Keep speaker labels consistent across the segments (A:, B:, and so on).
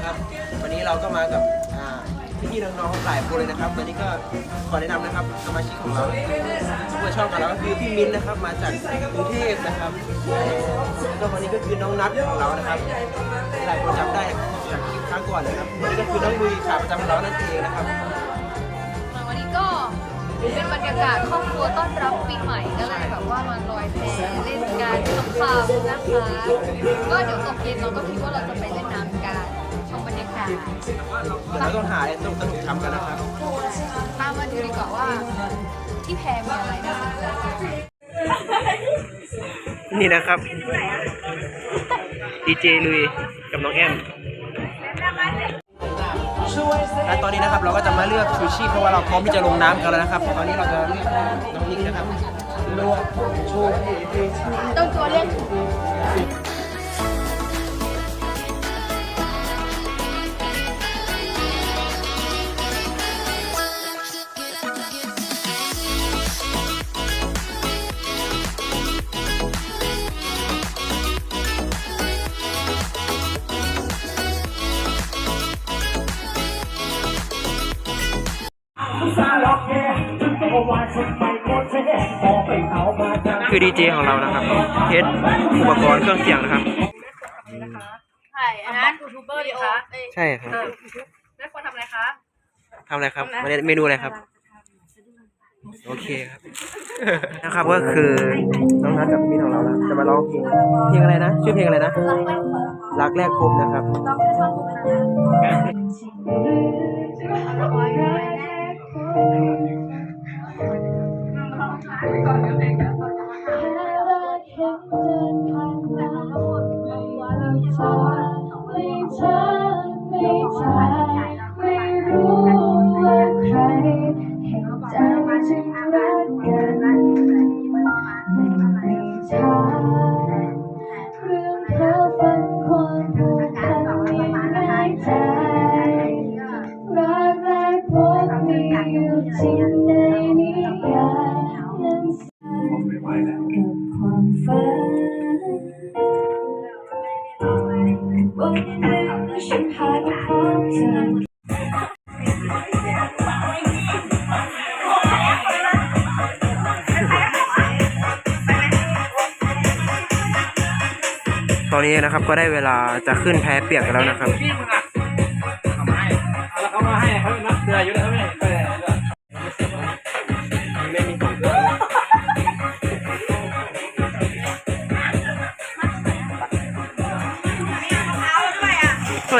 A: นะครับ วันนี้เราก็มากับอ่าพี่ๆน้องๆหลายคนเลยนะครับ วันนี้ก็ขอแนะนำนะครับสมาชิกของเราซุปเปอร์ช่องของเราก็คือพี่มิ้นนะครับ มาจากกรุงเทพนะครับแล้วก็วันนี้ก็คือน้องนัทของเรานะครับ หลายคนจำได้จากคลิปครั้งก่อนนะครับวันนี้ก็คือน้องมุยขาประจำของเรานั่นเองนะครับ
B: วันนี้ก็เป็นบรรยากาศครอบครัวต้อนรับปีใหม่ก็เลยแบบว่ามาลอยแพเล่นกันคำๆนะคะ ก็เดี๋ยวตกเย็นเราก็คิดว่าเราจะไปเล่นน้ำ
A: เดี๋ยวเราต้องหาอะไรสนุกสนุกๆทำกันนะครับ
B: ตามมาดูดีกว่าว่าที่แพมีอะไรนะคะ
A: นี่นะครับดีเจลุยกับน้องแอมและตอนนี้นะครับเราก็จะมาเลือกชูชีพเพราะว่าเราพร้อมที่จะลงน้ำกันแล้วนะครับตอนนี้เราจะเลือกน้องนิกนะครับเลือกชู
B: ต้องตัวเล่น
A: คือดีเจของเรานะครับเทสอุปกรณ์เครื่องเสียงนะครับ
B: ใช่อันนั้นยูทูบเบอร์ดิคะ
A: ใช่ครับ
B: แล้วควรทำอะไรคะ
A: ทำอะไรครับไม่ได้เมนูอะไรครับ โอเคครับ นะครับก็คือน้องนัทกับพี่มิ้นของเรานะจะมาร้องเพลงเพลงอะไรนะ ชื่อเพลงอะไรนะ รักแรกพบนะครับ
C: ไม่ วันหนึ่งฉันหาพบเธอ
A: ตอนนี้นะครับก็ได้เวลาจะขึ้นแพ้เปียกกันแล้วนะครับ
D: แล้วเขามาให้เขานับเดือนอยู่แล้ว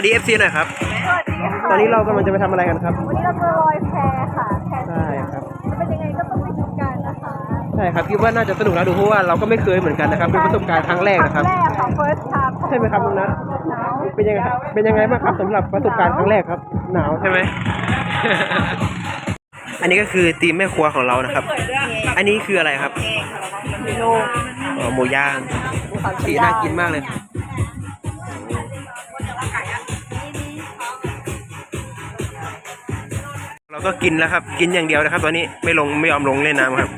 D: วั
A: สดี FC หน่อยครับตอนนี้เรากำลังจะไปทำอะไรกันครับ
B: วันนี้เราจะลอยแพค่ะแพ
A: ใช่ครับ
B: เป็นยังไงก็ต้องไปดูกันนะคะ
A: ใช่ครับคิดว่าน่าจะสนุกนะดูเพราะว่าเราก็ไม่เคยเหมือนกันนะครับเป็นประสบการณ์ครั้งแรกนะครับ
B: แรกของ first time
A: ใช่ไหมครับน้องนัทเป็นยังไงครับเป็นยังไงบ้างครับสำหรับประสบการณ์ครั้งแรกครับ หนาวใช่ไหม อันนี้ก็คือทีมแม่ครัวของเรานะครับ อันนี้คืออะไรครับอ๋อหมูย่างสีน่ากินมากเลย ก็กินแล้วครับ กินอย่างเดียวนะครับ ตอนนี้ไม่ลงไม่ยอมลงเล่นน้ำครับ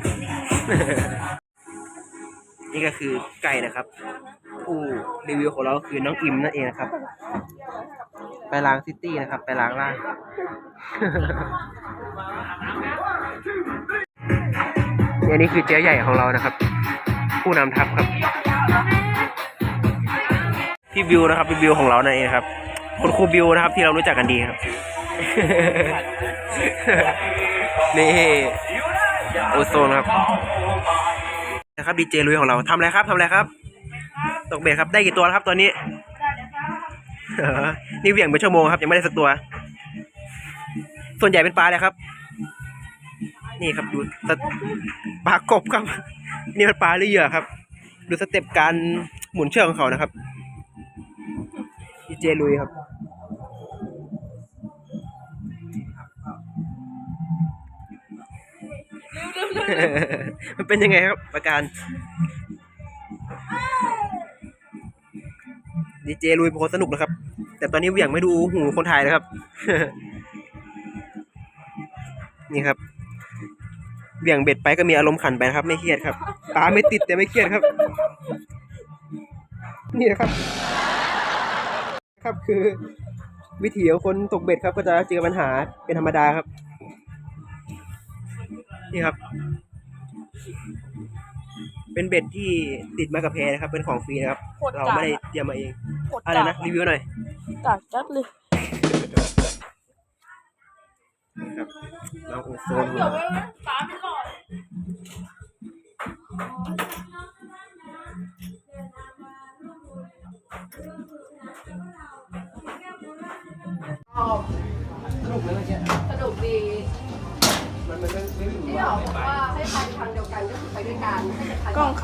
A: นี่ก็คือไก่นะครับผู้รีวิวของเราคือน้องอิมนั่นเองนะครับ ไปล้างซิตี้นะครับ ไปล้างล่างอันนี้คือเจ๊ใหญ่ของเรานะครับ ผู้นำทัพครับพี่บิวนะครับพี่บิวของเรานั่นเองครับคุณครูบิวนะครับที่เรารู้จักกันดีครับ นี่โอโซนครับ นะครับดีเจลุยของเราทำอะไรครับทำอะไรครับ ตกเบ็ดครับได้กี่ตัวแล้วครับตอนนี้ นี่เหวี่ยงเป็นชั่วโมงครับยังไม่ได้สักตัว ส่วนใหญ่เป็นปลาเลยครับ นี่ครับดูปลากบครับ นี่มันปลาหรือเหยื่อครับ ดูสเต็ปการหมุนเชือกของเขานะครับดีเจลุยครับ มันเป็นยังไงครับประการดีเจลุยเป็นคนสนุกนะครับ แต่ตอนนี้เหวี่ยงไม่ดูหูคนถ่ายนะครับ นี่ครับเหวี่ยงเบ็ดไปก็มีอารมณ์ขันไปนะครับ ไม่เครียดครับปลาไม่ติดแต่ไม่เครียดครับ นี่นะครับ ครับคือวิถีของคนตกเบ็ดครับก็จะเจอปัญหาเป็นธรรมดาครับ นี่ครับ เป็นเบ็ดที่ติดมากับแพนะครับ เป็นของฟรีนะครับ
E: โคตร
A: เรา
E: กาก
A: ไม่ได้
E: อะ
A: เตรียมมาเอง
E: โคตร
A: อะไร
E: กาก
A: นะรีวิวหน่อย
E: กากจัดเลย
A: ครับ เราโอโซน
E: เดี๋ยวไว้นะตาไม่หลอด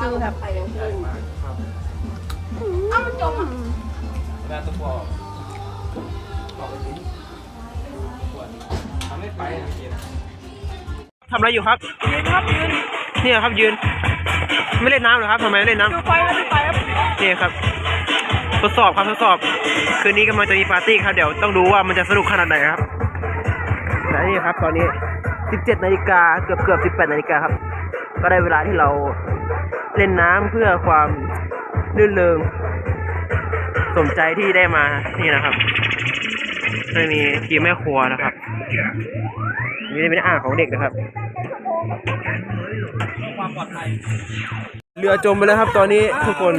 C: ทาคือ
E: แบบ
C: ไปทั้งคู่
A: ครับ
C: อ้ามันจมอะ
F: แม่ตุ๊กบอกบอกไปสิทำไม่ไปนะ
A: ทำอะไรอยู่ครับ
E: ยืนครับยืน
A: นี่ครับยืน ไม่เล่นน้ำเหรอครับทำไมไม่เล่นน้ำ
E: ดูไฟครับดูไฟครับ
A: นี่ครับ ทดสอบครับทดสอบ คืนนี้กำลังจะมีปาร์ตี้ครับ เดี๋ยวต้องดูว่ามันจะสนุกขนาดไหนครับและนี่ครับตอนนี้ 17 นาฬิกาเกือบเกือบ 18 นาฬิกาครับ ก็ได้เวลาที่เรา เล่นน้ำเพื่อความลื่นเริงสมใจที่ได้มานี่นะครับจะมีทีมแม่ครัวนะครับนี่เป็นอ่างของเด็กนะครับ
F: ความปลอดภัย
A: เรือจมไปแล้วครับ ตอนนี้ทุกคน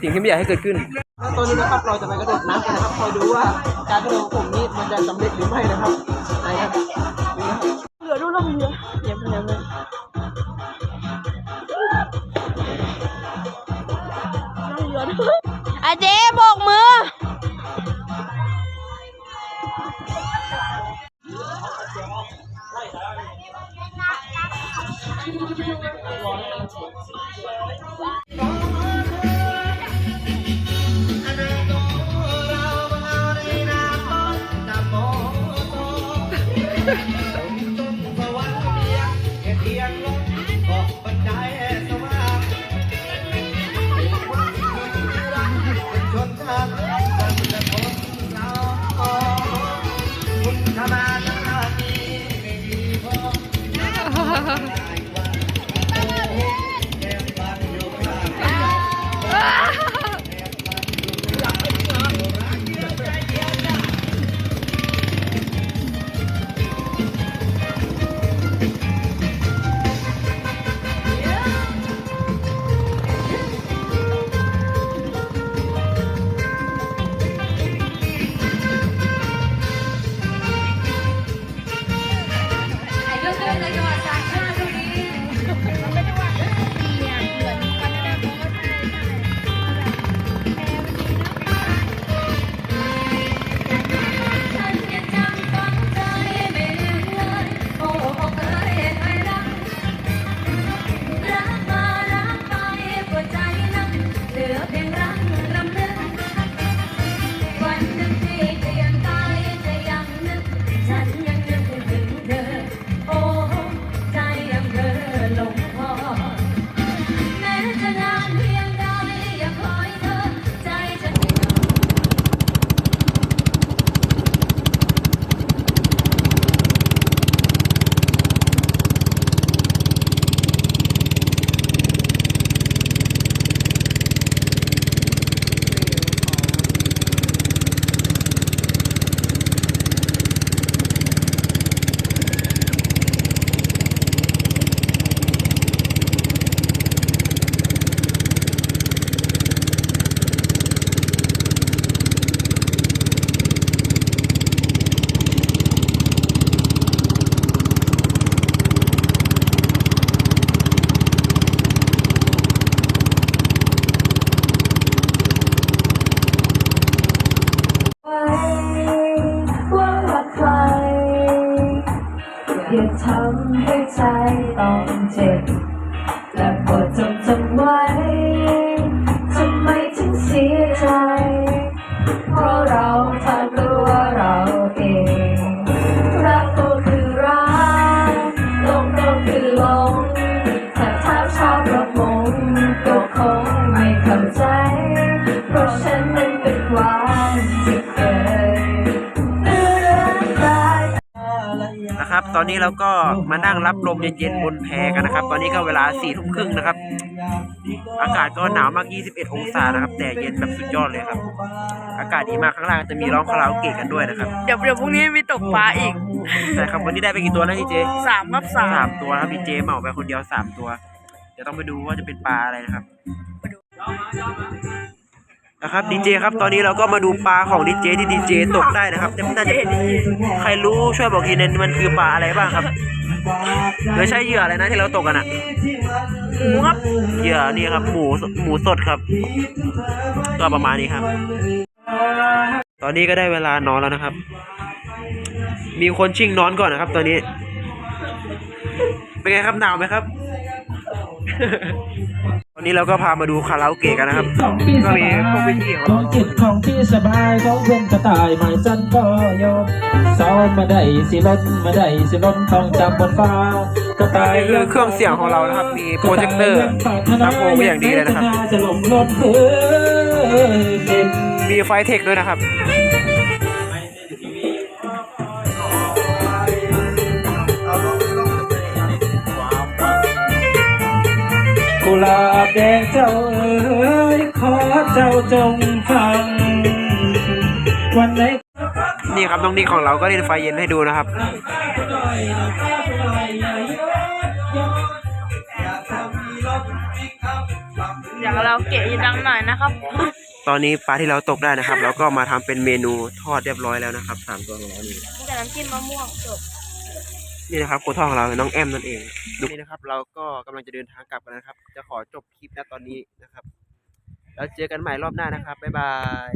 A: สิ่งที่ไม่อยากให้เกิดขึ้นแล้วตอนนี้นะครับเราจะไปกระโดดน้ำกันนะครับคอยดูว่าการกระโดดของผมนี้มันจะสำเร็จหรือไม่นะครับนะครับดูนะครับ
E: เรือดูลงเรือเดี๋ยวเดี๋ยว อาเจ๊โบกมือ
C: ไทำ
G: ให้ใจต้องเจ็บและปวดจนจำไว้ อกได้
A: นะครับตอนนี้เราก็มานั่งรับลมเย็นๆบนแพกันนะครับ ตอนนี้ก็เวลาสี่ทุ่มครึ่งนะครับ อากาศก็หนาวมาก 21 องศานะครับ แต่เย็นแบบสุดยอดเลยครับ อากาศดีมากข้างล่างจะมีร้องคาราโอเกะกันด้วยนะครับ
E: เดี๋ยวเดี๋ยวพรุ่งนี้มีตกปลาอีก
A: ใช่ครับวันนี้ได้ไปกี่ตัวแล้วดีเจ
E: สามครับสาม
A: สามตัวครับดีเจเหมาไปคนเดียวสามตัว เดี๋ยวต้องไปดูว่าจะเป็นปลาอะไรนะครับ นะครับดีเจครับตอนนี้เราก็มาดูปลาของดีเจที่ดีเจตกได้นะครับแต่ไม่น่าจะใครรู้ช่วยบอกทีนึงมันคือปลาอะไรบ้างครับหรือใช่เหยื่ออะไรนะที่เราตกกันอะ
E: หมูครับ
A: เหยื่อนี่ครับหมูหมูสดครับ ก็ประมาณนี้ครับ ตอนนี้ก็ได้เวลานอนแล้วนะครับ มีคนชิงนอนก่อนนะครับ ตอนนี้ เป็นไงครับหนาวไหมครับ ตอนนี้เราก็พามาดูคาราโอเกะกันนะครับ ก็มีพวกพี่ๆของ
F: ข
A: เรา
F: องจิตของพี่สบายของเพื่อนกระต่ายหมายจันก็ยอมเสามาได้สิล้นมาได้สิล้นต้องจำบนฟ้ากระต่าย
A: นี่คือเครื่องเสียงของเรานะครับ มีโปรเจคเตอร์ลำโพงไว้อย่างดีเลยนะครับ
F: จะหลงล้นเพื่อน
A: มีไฟเทคด้วยนะครับ
F: กุหลาบแดงเจ้าเอ๋ยขอเจ้าจงฟัง วันไหน
A: นี่ครับน้องนิกของเราก็เล่นไฟเย็นให้ดูนะครับ
E: อยากเราเกะดังหน่อยนะครับ
A: ตอนนี้ปลาที่เราตกได้นะครับ เราก็มาทำเป็นเมนูทอดเรียบร้อยแล้วนะครับสามตัวของเรานี่
E: แต่น้ำจิ้มมะม่วงจบ
A: นี่นะครับโค้ชทองของเราน้องแอมนั่นเองดูนี่นะครับ เราก็กำลังจะเดินทางกลับกันนะครับ จะขอจบคลิปนะตอนนี้นะครับ แล้วเจอกันใหม่รอบหน้านะครับบ๊ายบาย